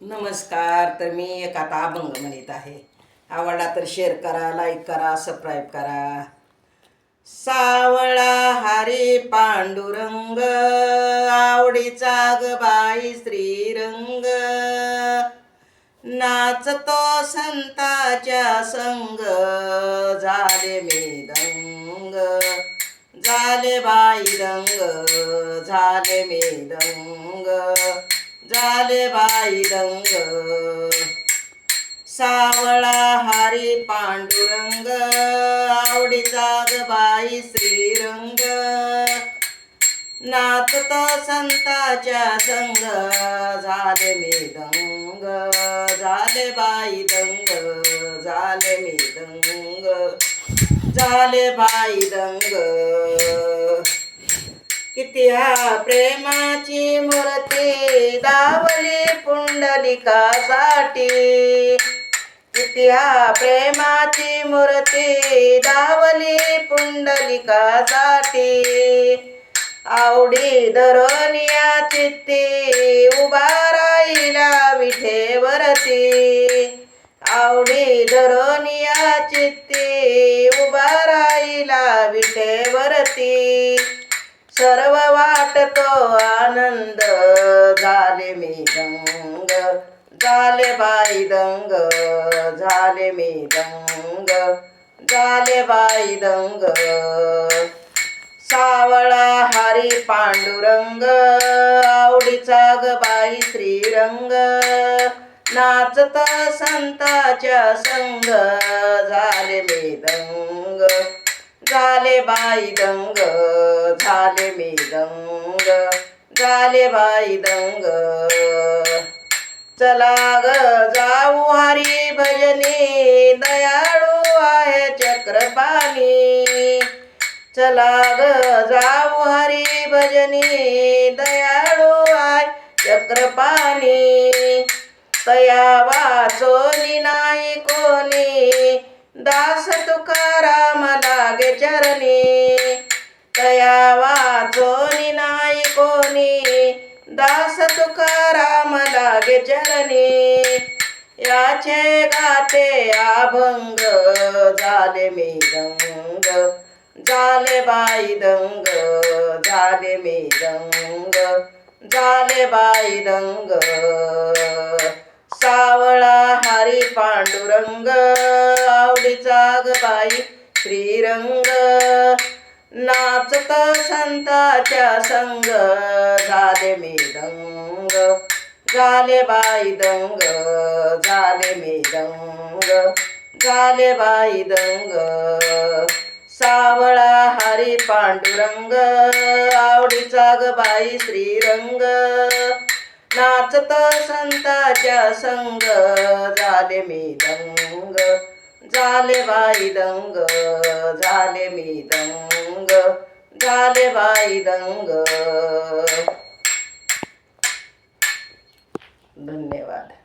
नमस्कार तर मी एक आता अभंग म्हणत आहे. आवडला तर शेअर करा लाईक करा सबस्क्राईब करा. सावळा हरी पांडुरंग आवडीचा ग बाई श्रीरंग. नाचतो संताच्या संग झाले मी दंग. झाले बाई दंग झाले मी दंग. झाले बाई दंग सावळा हरी पांडुरंग. आवडीचा ग बाई श्रीरंग. नाचतो संताच्या संग. झाले मी दंग. झाले बाई दंग. झाले मी दंग. झाले बाई दंग. किती हा प्रेमाची मूर्ती दावली पुंडलिकासाठी. किती हा प्रेमाची मूर्ती दावली पुंडलिकासाठी. आवडी धरोनिया चित्ती उभा राहिला विठेवरती. आवडी धरोनिया चित्ती उभा राहिला विठेवरती. सर्व वाटतो आनंद. झाले मी दंग. झाले बाई दंग. झाले मी दंग. झाले बाई दंग. सावळा हरी पांडुरंग. आवडीचा ग बाई श्रीरंग. नाचता संताच्या संग. झाले मी दंग. झाले बाई दंग झाले मी दंग झाले बाई दंग. चला ग जाऊ हरी भजनी दयाळू आहे चक्रपाणी. चला ग जाऊ हरी भजनी दयाळू आहे चक्रपाणी. तया वाचोनी नाही कोणी लागे याचे गाते अभंग झाले मी दंग झाले बाई दंग झाले मी दंग झाले बाई दंग सावळा हरी पांडुरंग आवडीचा ग बाई श्रीरंग नाचत संताच्या संग झाले मी दंग झाले बाई दंग झाले मी दंग. झाले बाई दंग सावळा हरी पांडुरंग आवडीचा ग बाई श्रीरंग. नाचत संताच्या संग झाले मी दंग. झाले बाई दंग झाले मी दंग. झाले बाई दंग. धन्यवाद.